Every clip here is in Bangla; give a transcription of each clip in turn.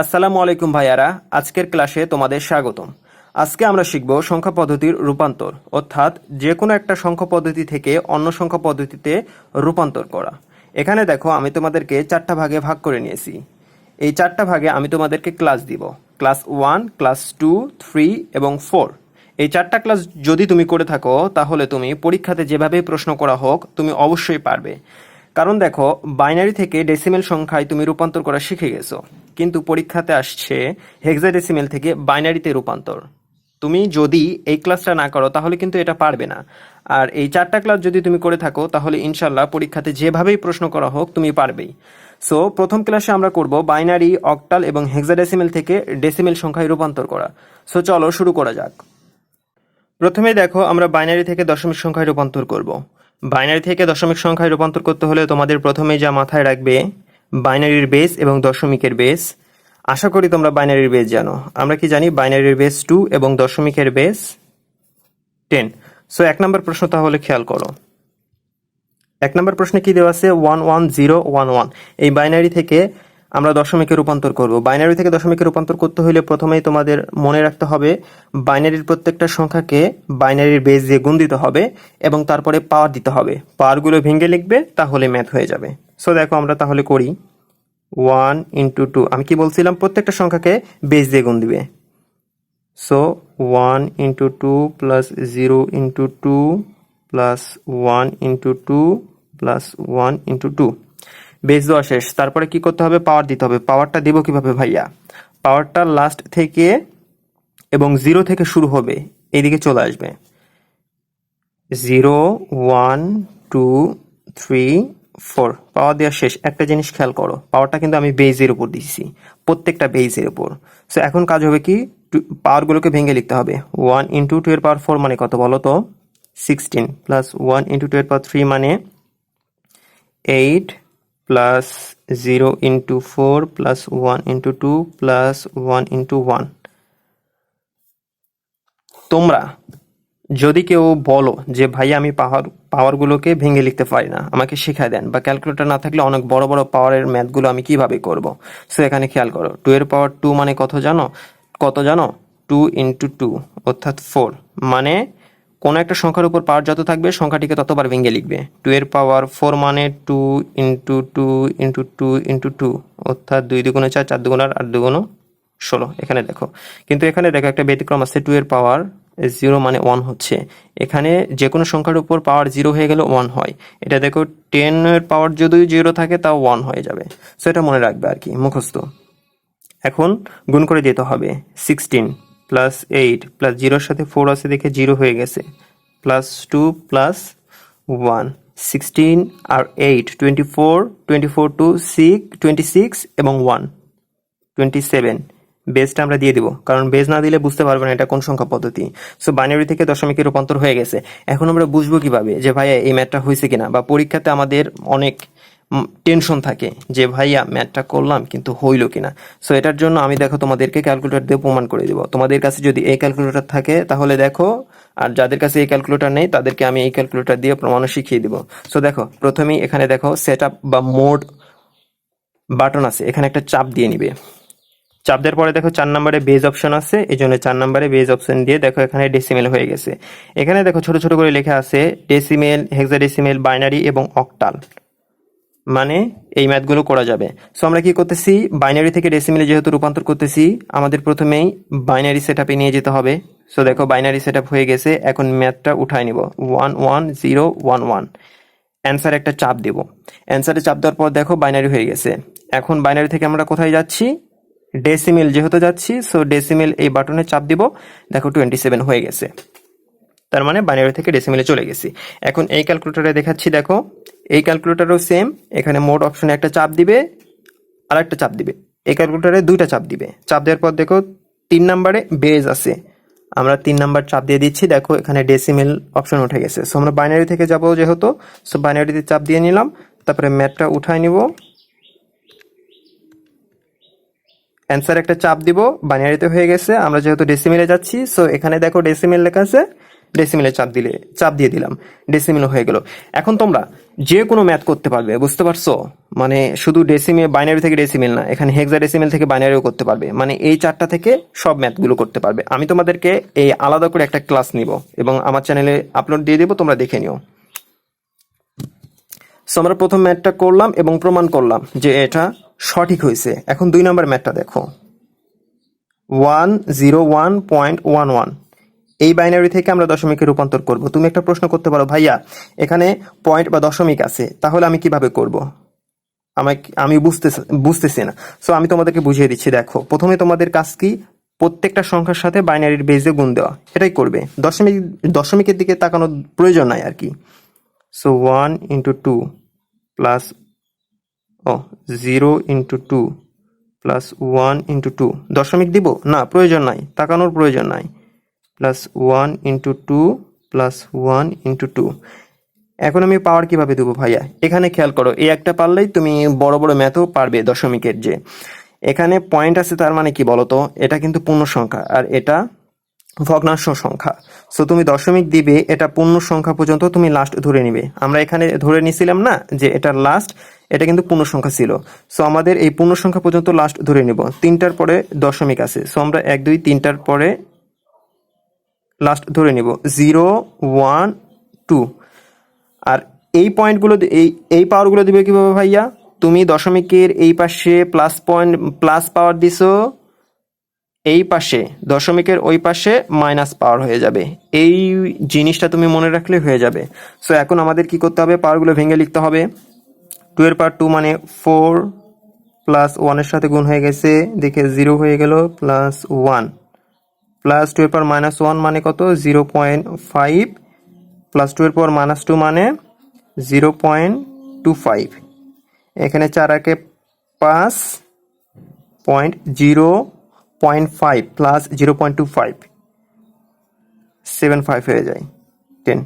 আসসালামু আলাইকুম ভাইয়ারা, আজকের ক্লাসে তোমাদের স্বাগতম। আজকে আমরা শিখব সংখ্যা পদ্ধতির রূপান্তর, অর্থাৎ যে কোনো একটা সংখ্যা পদ্ধতি থেকে অন্য সংখ্যা পদ্ধতিতে রূপান্তর করা। এখানে দেখো, আমি তোমাদেরকে চারটা ভাগে ভাগ করে নিয়েছি। এই চারটা ভাগে আমি তোমাদেরকে ক্লাস দিব। Class one, class two, three এবং ফোর। এই চারটা ক্লাস যদি তুমি করে থাকো, তাহলে তুমি পরীক্ষাতে যেভাবে প্রশ্ন করা হোক, তুমি অবশ্যই পারবে। কারণ দেখো, বাইনারি থেকে ডেসিমেল সংখ্যায় তুমি রূপান্তর করা শিখে গেছো। কিন্তু পরীক্ষাতে আসছে হেক্সাডেসিমেল থেকে বাইনারিতে রূপান্তর। তুমি যদি এই ক্লাসটা না করো, তাহলে কিন্তু এটা পারবে না। আর এই চারটা ক্লাস যদি তুমি করে থাকো, তাহলে ইনশাল্লাহ পরীক্ষাতে যেভাবেই প্রশ্ন করা হোক, তুমি পারবেই। সো প্রথম ক্লাসে আমরা করব বাইনারি অক্টাল এবং হেক্সাডেসিমেল থেকে ডেসিমেল সংখ্যায় রূপান্তর করা। সো চলো শুরু করা যাক। প্রথমে দেখো, আমরা বাইনারি থেকে দশমিক সংখ্যায় রূপান্তর করব। বাইনারি থেকে দশমিক সংখ্যায় রূপান্তর করতে হলে তোমাদের প্রথমে যা মাথায় রাখবে বাইনারির বেস এবং দশমিকের বেস। আশা করি তোমরা বাইনারির বেস জানো। আমরা কি জানি বাইনারির বেস টু এবং দশমিকের বেস টেন। সো এক নম্বর প্রশ্ন তাহলে খেয়াল করো। এক নম্বর প্রশ্নে কি দেওয়া আছে? One one, zero, one one. এই বাইনারি থেকে আমরা দশমিকে রূপান্তর করব। বাইনারি থেকে দশমিকে রূপান্তর করতে হলে প্রথমেই তোমাদের মনে রাখতে হবে, বাইনারির প্রত্যেকটা সংখ্যাকে বাইনারির বেস দিয়ে গুণ দিতে হবে এবং তারপরে পাওয়ার দিতে হবে। পাওয়ারগুলো ভেঙে লিখবে, তাহলে ম্যাথ হয়ে যাবে। সো দেখো আমরা তাহলে করি ওয়ান ইন্টু টু আমি কি বলছিলাম? প্রত্যেকটা সংখ্যাকে বেস দিয়ে গুণ দিবে। So one into two plus zero into two plus one into two plus one into two base দেওয়া শেষ। তারপরে কি করতে হবে? পাওয়ার দিতে হবে। পাওয়ারটা দেবো কীভাবে ভাইয়া? পাওয়ারটা লাস্ট থেকে এবং জিরো থেকে শুরু হবে। এইদিকে চলে আসবে। Zero one two three four power দেওয়া শেষ। একটা জিনিস খেয়াল করো, পাওয়ারটা কিন্তু আমি বেজের উপর দিচ্ছি প্রত্যেকটা বেজের উপর। সো এখন কাজ হবে কি? পাওয়ারগুলোকে ভেঙে লিখতে হবে। ওয়ান ইন্টু টু এর পাওয়ার ফোর মানে কত বলো তো? Sixteen plus one into two এর পাওয়ার থ্রি মানে eight plus zero into four plus one into two plus one into one তোমরা যদি কেউ বলো যে, ভাই, আমি পাওয়ার পাওয়ারগুলোকে ভেঙে লিখতে পারি না, আমাকে শেখায় দেন বা ক্যালকুলেটর না থাকলে অনেক বড় বড় পাওয়ারের ম্যাথগুলো আমি কীভাবে করব? সো এখানে খেয়াল করো টু এর পাওয়ার টু মানে কত জানো? কত জানো? টু ইন্টু টু অর্থাৎ ফোর মানে কোনো একটা সংখ্যার উপর পাওয়ার যত থাকবে, সংখ্যাটিকে ততবার ভেঙে লিখবে। টু এর পাওয়ার ফোর মানে two into two into two into two অর্থাৎ দুই দুগুণে চার চার দুগুণ আর, আট দুগুণ ষোলো। এখানে দেখো, কিন্তু এখানে দেখো একটা ব্যতিক্রম আছে টু এর পাওয়ার জিরো মানে ওয়ান হচ্ছে। এখানে যে কোনো সংখ্যার উপর পাওয়ার জিরো হয়ে গেলে ওয়ান হয়। এটা দেখো টেন এর পাওয়ার যদি জিরো থাকে, তাও ওয়ান হয়ে যাবে। সো এটা মনে রাখবে আর কি, মুখস্থ। এখন গুণ করে দিতে হবে। সিক্সটিন প্লাস এইট প্লাস জিরোর সাথে ফোর আছে দেখে জিরো হয়ে গেছে। Plus two plus one sixteen আর eight twenty four twenty four two six twenty six এবং ওয়ান টোয়েন্টি সেভেন বেসটা আমরা দিয়ে দিব। কারণ বেস না দিলে বুঝতে পারবে না এটা কোন সংখ্যা পদ্ধতি। সো বাইনারি থেকে দশমিকে রূপান্তর হয়ে গেছে। এখন আমরা বুঝব কীভাবে যে ভাইয়া এই ম্যাথটা হয়েছে কিনা? বা পরীক্ষাতে আমাদের অনেক টেনশন থাকে যে ভাইয়া ম্যাথটা করলাম কিন্তু হইল কিনা। সো এটার জন্য আমি দেখো তোমাদেরকে ক্যালকুলেটর দিয়ে প্রমাণ করে দিব। তোমাদের কাছে যদি এই ক্যালকুলেটর থাকে, তাহলে দেখো, আর যাদের কাছে এই ক্যালকুলেটর নেই, তাদেরকে আমি এই ক্যালকুলেটর দিয়ে প্রমাণও শিখিয়ে দিব। সো দেখো, প্রথমেই এখানে দেখো সেট আপ বা মোড বাটন আছে। এখানে একটা চাপ দিয়ে নিবে। চাপ দেওয়ার পরে দেখো চার নম্বরে বেজ অপশন আছে এই জন্য চার নম্বরে বেজ অপশন দিয়ে দেখো এখানে ডেসিমেল হয়ে গেছে। এখানে দেখো ছোট ছোট করে লেখা আছে ডেসিমেল হেক্সাডেসিমেল বাইনারি এবং অকটাল মানে এই ম্যাথগুলো করা যাবে। সো আমরা কি করতেছি? বাইনারি থেকে ডেসিমেলে যেহেতু রূপান্তর করতেছি, আমাদের প্রথমেই বাইনারি সেট নিয়ে যেতে হবে। সো দেখো বাইনারি সেট হয়ে গেছে, এখন ম্যাথটা উঠায় নিব। One one zero one one answer একটা চাপ দেব। অ্যান্সারে চাপ দেওয়ার পর দেখো বাইনারি হয়ে গেছে। এখন বাইনারি থেকে আমরা কোথায় যাচ্ছি? ডেসিমেল যেহেতু যাচ্ছি সো ডেসিমেল এই বাটনে চাপ দিব। দেখো টোয়েন্টি সেভেন হয়ে গেছে। তার মানে বাইনারি থেকে ডেসিমেলে চলে গেছি। এখন এই ক্যালকুলেটারে দেখাচ্ছি, দেখো, এই ক্যালকুলেটারও সেম এখানে মোড অপশনে একটা চাপ দিবে আর একটা চাপ দিবে। এই ক্যালকুলেটারে দুইটা চাপ দিবে। চাপ দেওয়ার পর দেখো, তিন নাম্বারে বেজ আছে। আমরা তিন নাম্বার চাপ দিয়ে দিচ্ছি, দেখো, এখানে ডেসিমেল অপশন উঠে গেছে। সো আমরা বাইনারি থেকে যাব যেহেতু সো বাইনারিতে চাপ দিয়ে নিলাম, তারপরে ম্যাথটা উঠায় নিব। অ্যান্সার একটা চাপ দিব বাইনারিতে হয়ে গেছে, আমরা যেহেতু ডেসিমেলে যাচ্ছি সো এখানে দেখো ডেসিমেল লেখা আছে ডেসিমেলে চাপ দিলে, চাপ দিয়ে দিলাম ডেসিমেল হয়ে গেল। এখন তোমরা যে কোনো ম্যাথ করতে পারবে, বুঝতে পারছ? মানে শুধু ডেসিমে বাইনারি থেকে ডেসিমেল না, এখানে হেক্সা ডেসিমেল থেকে বাইনারিও করতে পারবে। মানে এই চারটা থেকে সব ম্যাথগুলো করতে পারবে। আমি তোমাদেরকে এই আলাদা করে একটা ক্লাস নিব, এবং আমার চ্যানেলে আপলোড দিয়ে দেবো, তোমরা দেখে নিও। সো আমরা প্রথম ম্যাথটা করলাম এবং প্রমাণ করলাম যে এটা সঠিক হয়েছে। এখন দুই নম্বর ম্যাথটা দেখো। One zero one point one one. এই বাইনারি থেকে আমরা দশমিকে রূপান্তর করব। তুমি একটা প্রশ্ন করতে পারো, ভাইয়া, এখানে পয়েন্ট বা দশমিক আছে, তাহলে আমি কীভাবে করব? আমাকে আমি বুঝতে বুঝতেছি না। সো আমি তোমাদেরকে বুঝিয়ে দিচ্ছি, দেখো। প্রথমে তোমাদের কাজ কি? প্রত্যেকটা সংখ্যার সাথে বাইনারির বেজে গুণ দেওয়া। এটাই করবে। দশমিক দশমিকের দিকে তাকানোর প্রয়োজন নাই আর কি। So one into two plus zero into two plus one into two দশমিক দিব? না, প্রয়োজন নাই, তাকানোর প্রয়োজন নাই। Plus one into two plus one into two এখন আমি পাওয়ার কীভাবে দেবো ভাইয়া? এখানে খেয়াল করো, এই একটা পারলেই তুমি বড় বড় ম্যাথও পারবে দশমিকের যে। এখানে পয়েন্ট আছে তার মানে কি বলতো? এটা কিন্তু পূর্ণ সংখ্যা আর এটা ভগ্নাংশ সংখ্যা। সো তুমি দশমিক দিবে, এটা পূর্ণ সংখ্যা পর্যন্ত তুমি লাস্ট ধরে নিবে। আমরা এখানে ধরে নিছিলাম না যে এটা লাস্ট এটা কিন্তু পূর্ণ সংখ্যা ছিল। সো আমাদের এই পূর্ণ সংখ্যা পর্যন্ত লাস্ট ধরে নিব। তিনটার পরে দশমিক আছে। সো আমরা এক, দুই, তিনটার পরে লাস্ট ধরে নিব। জিরো ওয়ান টু আর এই পয়েন্টগুলো এই এই পাওয়ারগুলো দিবে কীভাবে ভাইয়া? তুমি দশমিকের এই পাশে প্লাস পয়েন্ট প্লাস পাওয়ার দিছো। এই পাশে, দশমিকের ওই পাশে মাইনাস পাওয়ার হয়ে যাবে। এই জিনিসটা তুমি মনে রাখলে হয়ে যাবে। সো এখন আমাদের কি করতে হবে? পাওয়ারগুলো ভেঙে লিখতে হবে। টু এর পাওয়ার টু মানে ফোর প্লাস ওয়ানের সাথে গুণ হয়ে গেছে। দেখে জিরো হয়ে গেল প্লাস ওয়ান প্লাস টু এর পাওয়ার মাইনাস ওয়ান মানে কত? Zero point five plus two এর পাওয়ার মাইনাস টু মানে জিরো পয়েন্ট টু ফাইভ এখানে চার একে পাঁচ point zero point five plus zero point two five seven five হয়ে যায় টেন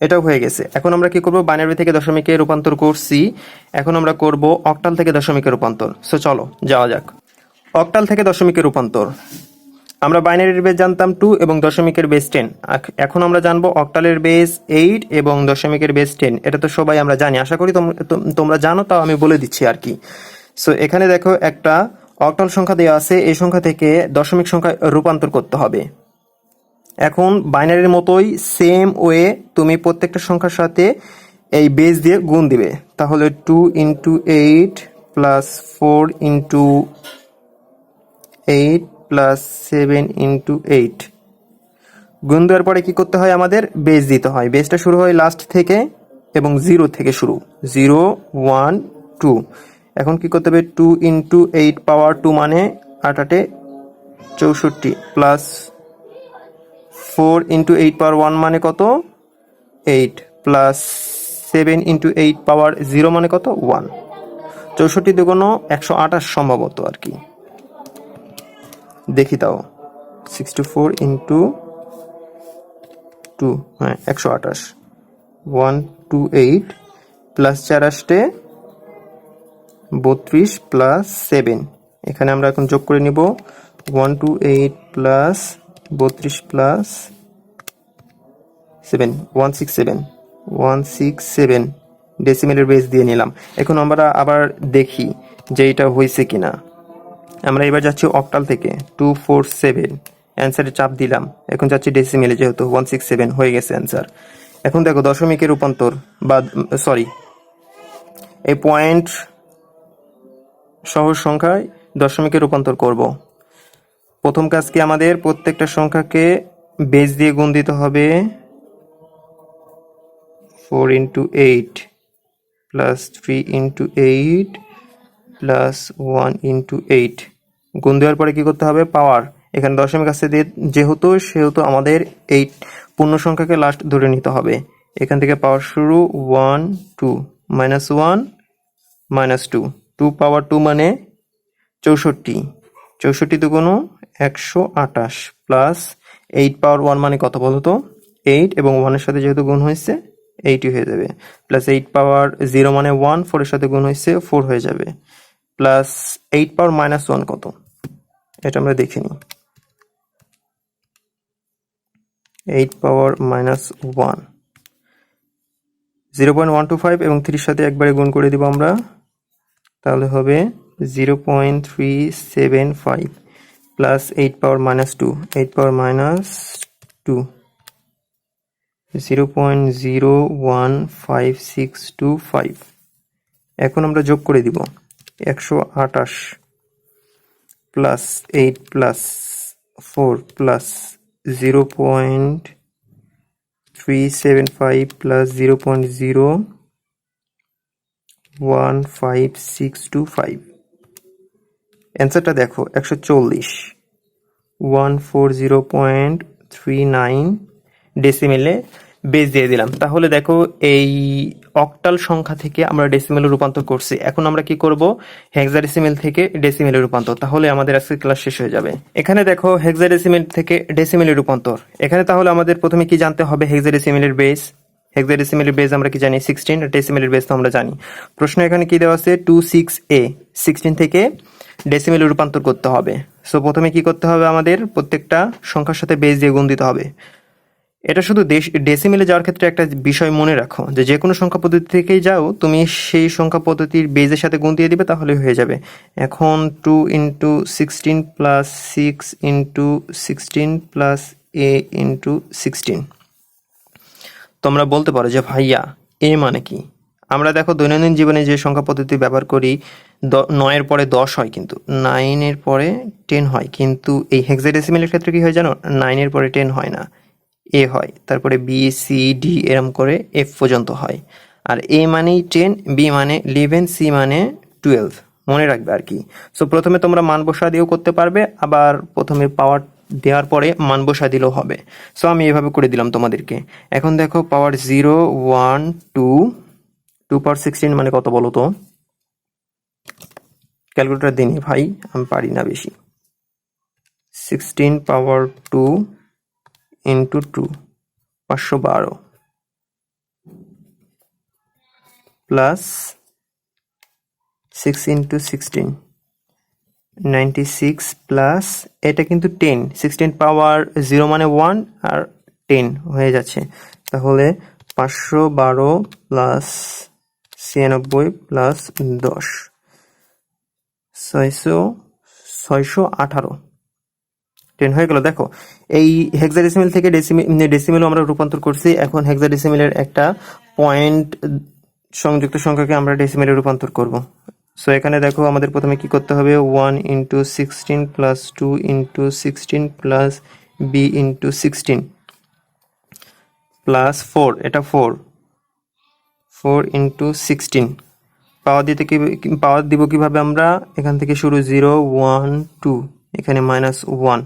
এটাও হয়ে গেছে। এখন আমরা কি করব? বাইনারি থেকে দশমিকে রূপান্তর করছি। এখন আমরা করব অক্টাল থেকে দশমিকে রূপান্তর। সো চলো, যাওয়া যাক। অক্টাল থেকে দশমিকে রূপান্তর। আমরা বাইনারির বেস জানতাম টু এবং দশমিকের বেস টেন এখন আমরা জানব অক্টালের বেস এইট এবং দশমিকের বেস টেন এটা তো সবাই আমরা জানি। আশা করি তোম- তোম- তোমরা জানো, তাও আমি বলে দিচ্ছি আর কি। সো এখানে দেখো একটা অক্টাল সংখ্যা দেওয়া আছে, এই সংখ্যা থেকে দশমিক সংখ্যায় রূপান্তর করতে হবে। এখন বাইনারির মতোই সেম ওয়ে তুমি প্রত্যেকটা সংখ্যার সাথে এই বেস দিয়ে গুণ দিবে। তাহলে two into eight plus four into eight plus seven into eight গুণ দেওয়ার পরে কি করতে হয় আমাদের? বেস দিতে হয়। বেসটা শুরু হয় লাস্ট থেকে এবং জিরো থেকে শুরু। জিরো ওয়ান টু এখন কি করতে হবে? Two into eight power two মানে আট আটে চৌষট্টি plus four into eight power one মানে কত? Eight plus seven into eight power zero মানে কত? ওয়ান চৌষট্টি দুগুণ একশো আঠাশ সম্ভবত আর কি। দেখি তাও। সিক্সটি ফোর ইন্টু টু হ্যাঁ একশো আঠাশ। ওয়ান টু এইট প্লাস চার আসতে বত্রিশ প্লাস সেভেন এখানে আমরা এখন যোগ করে নিব। ওয়ান টু এইট প্লাস বত্রিশ plus seven one six seven one six seven ডেসিমেলের base দিয়ে নিলাম। এখন আমরা আবার দেখি যে এটা হয়েছে কিনা। আমরা এবার যাচ্ছি অক্টাল থেকে। টু ফোর সেভেন অ্যান্সারে চাপ দিলাম। এখন যাচ্ছি ডেসিমেলে যেহেতু ওয়ান সিক্স সেভেন হয়ে গেছে অ্যান্সার এখন দেখো দশমিকের রূপান্তর বা সরি এই পয়েন্ট সহজ সংখ্যায় দশমিকে রূপান্তর করব। প্রথম কাজ কি আমাদের? প্রত্যেকটা সংখ্যাকে বেজ দিয়ে গুণ দিতে হবে। Four into eight plus three into eight plus one into eight গুণ দেওয়ার পরে কী করতে হবে? পাওয়ার এখানে দশমিক আছে যেহেতু, সেহেতু আমাদের এই পূর্ণ সংখ্যাকে লাস্ট ধরে নিতে হবে। এখান থেকে পাওয়ার শুরু one two minus one minus two two power two মানে চৌষট্টি। চৌষট্টি দুগুণ একশো আটাশ প্লাস এইট পাওয়ার ওয়ান মানে কত বলতো এইট এবং ওয়ানের সাথে যেহেতু গুণ হয়েছে এইটই হয়ে যাবে। প্লাস এইট পাওয়ার জিরো মানে ওয়ান ফোরের সাথে গুণ হয়েছে ফোর হয়ে যাবে। Plus eight power minus one কত? এটা আমরা দেখে নিই। Eight power minus one zero point one two five এবং থ্রির সাথে একবারে গুণ করে দিব আমরা। তাহলে হবে zero point three seven five plus eight power minus two eight power minus two zero point zero one five six two five এখন আমরা যোগ করে দিব একশো আটাশ plus eight plus four plus zero point three seven five plus zero point zero one five six two five অ্যান্সারটা দেখো, একশো চল্লিশ। One four zero point three nine ডেসিমেলে base দিয়ে দিলাম। তাহলে দেখো, এই অক্টাল সংখ্যা থেকে আমরা ডেসিমেলে রূপান্তর করছি। এখন আমরা কি করব? হেক্সাডেসিমেল থেকে ডেসিমেলে রূপান্তর। তাহলে আমাদের আজকের ক্লাস শেষ হয়ে যাবে। এখানে দেখো হেক্সাডেসিমেল থেকে ডেসিমেলে রূপান্তর। এখানে তাহলে আমাদের প্রথমে কি জানতে হবে? হেক্সাডেসিমেলের বেস হেক্সাডেসিমেলের বেস আমরা কি জানি? সিক্সটিন ডেসিমেলের বেস তো আমরা জানি। প্রশ্ন এখানে কি দেওয়া আছে? টু সিক্স এ সিক্সটিন থেকে ডেসিমেলে রূপান্তর করতে হবে। সো প্রথমে কি করতে হবে আমাদের? প্রত্যেকটা সংখ্যার সাথে বেস দিয়ে গুণ দিতে হবে। এটা শুধু দেশ ডেসিমেলে যাওয়ার ক্ষেত্রে একটা বিষয় মনে রাখো, যে যে কোনো সংখ্যা পদ্ধতি থেকেই যাও, তুমি সেই সংখ্যা পদ্ধতির বেজের সাথে গুণ দিয়ে দিবে, তাহলে হয়ে যাবে। এখন two into sixteen plus six into sixteen plus A into sixteen তোমরা বলতে পারো যে, ভাইয়া, এ মানে কি? আমরা দেখো দৈনন্দিন জীবনে যে সংখ্যা পদ্ধতি ব্যবহার করি নয়ের পরে দশ হয় কিন্তু, নাইনের পরে টেন হয়। কিন্তু এই হেক্সাডেসিমেলের ক্ষেত্রে কি হয় জানো? নাইনের পরে টেন হয় না। এ হয়। তারপরে বি সি ডি এরম করে এফ পর্যন্ত হয়। আর এ মানেই টেন বি মানে ইলেভেন সি মানে টুয়েলভ মনে রাখবে আর কি। সো প্রথমে তোমরা মান বসা দিয়েও করতে পারবে। আবার প্রথমে পাওয়ার দেওয়ার পরে মান বসা দিলেও হবে। সো আমি এভাবে করে দিলাম তোমাদেরকে। এখন দেখো power zero one two two power sixteen মানে কত বলো তো? ক্যালকুলেটার দিনি ভাই, আমি পারি না বেশি। Sixteen power two into two পাঁচশো বারো। Plus six into sixteen ninety six plus এটা কিন্তু টেন সিক্সটিন পাওয়ার জিরো মানে ওয়ান আর টেন হয়ে যাচ্ছে। তাহলে পাঁচশো বারো প্লাস ছিয়ানব্বই প্লাস দশ, ছয়শো ছয়শো আঠারো। টেন হয়ে গেল, দেখো। এই হেক্সাডেসিমেল থেকে ডেসিমেল ডেসিমেলও আমরা রূপান্তর করছি। এখন হেক্সাডেসিমেলের একটা পয়েন্ট সংযুক্ত সংখ্যাকে আমরা ডেসিমেলে রূপান্তর করব। সো এখানে দেখো আমাদের প্রথমে কি করতে হবে? One into sixteen plus two into sixteen plus B into sixteen plus four এটা four four into sixteen power দিতে কি পাওয়ার দিব কীভাবে আমরা? এখান থেকে শুরু জিরো ওয়ান টু এখানে মাইনাস ওয়ান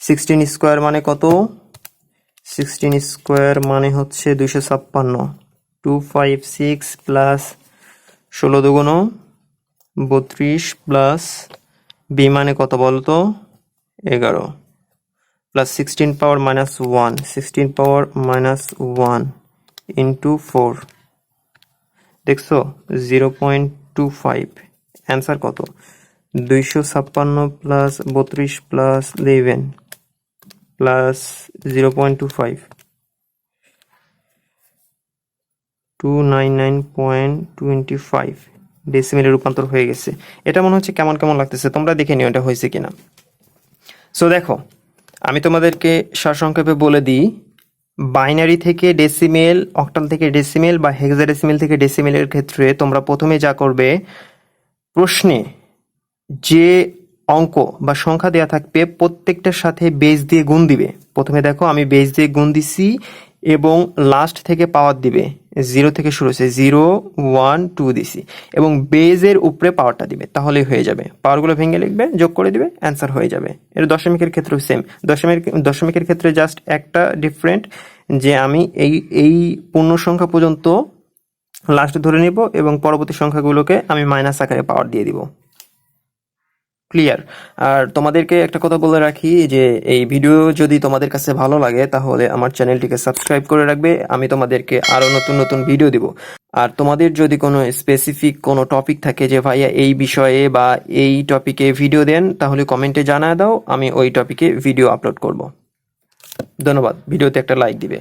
সিক্সটিন স্কোয়ার মানে কত? সিক্সটিন স্কোয়ার মানে হচ্ছে দুইশো ছাপ্পান্ন। টু ফাইভ সিক্স প্লাস ষোলো দুগুণ বত্রিশ প্লাস বি মানে কত বলতো? এগারো। Plus sixteen power minus one sixteen power minus one into four দেখছ? Zero point two five answer কত? দুইশো ছাপ্পান্ন প্লাস বত্রিশ plus eleven plus zero point two five two nine nine point twenty five ডেসিমেলে রূপান্তর হয়ে গেছে। এটা মনে হচ্ছে কেমন কেমন লাগতেছে, তোমরা দেখে নিও এটা হয়েছে কিনা। সো দেখো, আমি তোমাদেরকে সারসংক্ষেপে বলে দিই বাইনারি থেকে ডেসিমেল অক্টাল থেকে ডেসিমেল বা হেক্সাডেসিমেল থেকে ডেসিমেলের ক্ষেত্রে তোমরা প্রথমে যা করবে, প্রশ্নে যে অঙ্ক বা সংখ্যা দেওয়া থাকবে প্রত্যেকটার সাথে বেজ দিয়ে গুণ দিবে। প্রথমে দেখো, আমি বেজ দিয়ে গুণ দিছি এবং লাস্ট থেকে পাওয়ার দিবে জিরো থেকে শুরু হচ্ছে জিরো ওয়ান টু দিছি এবং বেজের উপরে পাওয়ারটা দিবে, তাহলেই হয়ে যাবে। পাওয়ারগুলো ভেঙে লিখবে, যোগ করে দিবে অ্যান্সার হয়ে যাবে। এর দশমিকের ক্ষেত্রেও সেম দশমিক দশমিকের ক্ষেত্রে জাস্ট একটা ডিফারেন্ট যে আমি এই এই পূর্ণ সংখ্যা পর্যন্ত লাস্ট ধরে নিব এবং পরবর্তী সংখ্যাগুলোকে আমি মাইনাস আকারে পাওয়ার দিয়ে দিব। ক্লিয়ার আর তোমাদেরকে একটা কথা বলে রাখি যে, এই ভিডিও যদি তোমাদের কাছে ভালো লাগে, তাহলে আমার চ্যানেলটিকে সাবস্ক্রাইব করে রাখবে। আমি তোমাদেরকে আরও নতুন নতুন ভিডিও দিব। আর তোমাদের যদি কোনো স্পেসিফিক কোনো টপিক থাকে যে, ভাইয়া, এই বিষয়ে বা এই টপিকে ভিডিও দেন, তাহলে কমেন্টে জানায় দাও। আমি ওই টপিকে ভিডিও আপলোড করব। ধন্যবাদ। ভিডিওতে একটা লাইক দিবে।